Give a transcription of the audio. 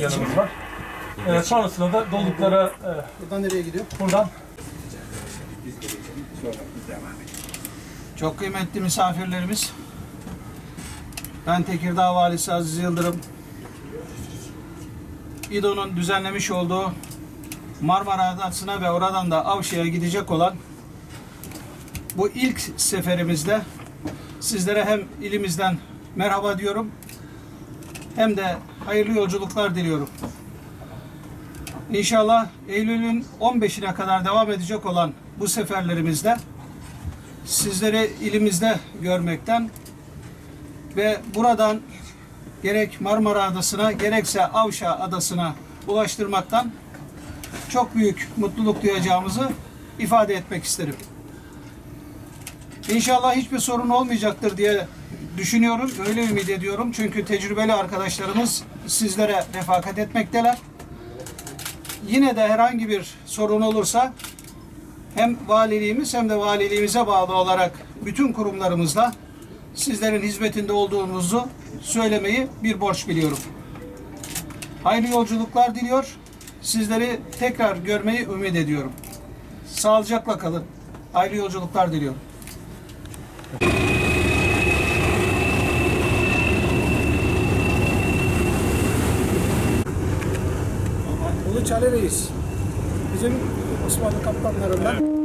yanımız var. Ee, sonrasında da doluklara e, Buradan nereye gidiyor? buradan Çok kıymetli misafirlerimiz. Ben Tekirdağ Valisi Aziz Yıldırım. İDO'nun düzenlemiş olduğu Marmara Adası'na ve oradan da Avşa'ya gidecek olan bu ilk seferimizde sizlere hem ilimizden merhaba diyorum hem de hayırlı yolculuklar diliyorum. İnşallah Eylül'ün 15'ine kadar devam edecek olan bu seferlerimizde sizleri ilimizde görmekten ve buradan gerek Marmara Adası'na gerekse Avşa Adası'na ulaştırmaktan çok büyük mutluluk duyacağımızı ifade etmek isterim. İnşallah hiçbir sorun olmayacaktır diye düşünüyorum. Öyle ümit ediyorum. Çünkü tecrübeli arkadaşlarımız sizlere refakat etmekteler. Yine de herhangi bir sorun olursa hem valiliğimiz hem de valiliğimize bağlı olarak bütün kurumlarımızla sizlerin hizmetinde olduğumuzu söylemeyi bir borç biliyorum. Hayırlı yolculuklar diliyor. Sizleri tekrar görmeyi ümit ediyorum. Sağlıcakla kalın. Hayırlı yolculuklar diliyorum. Ulu Çali Reis. Bizim Osmanlı kaptanlarından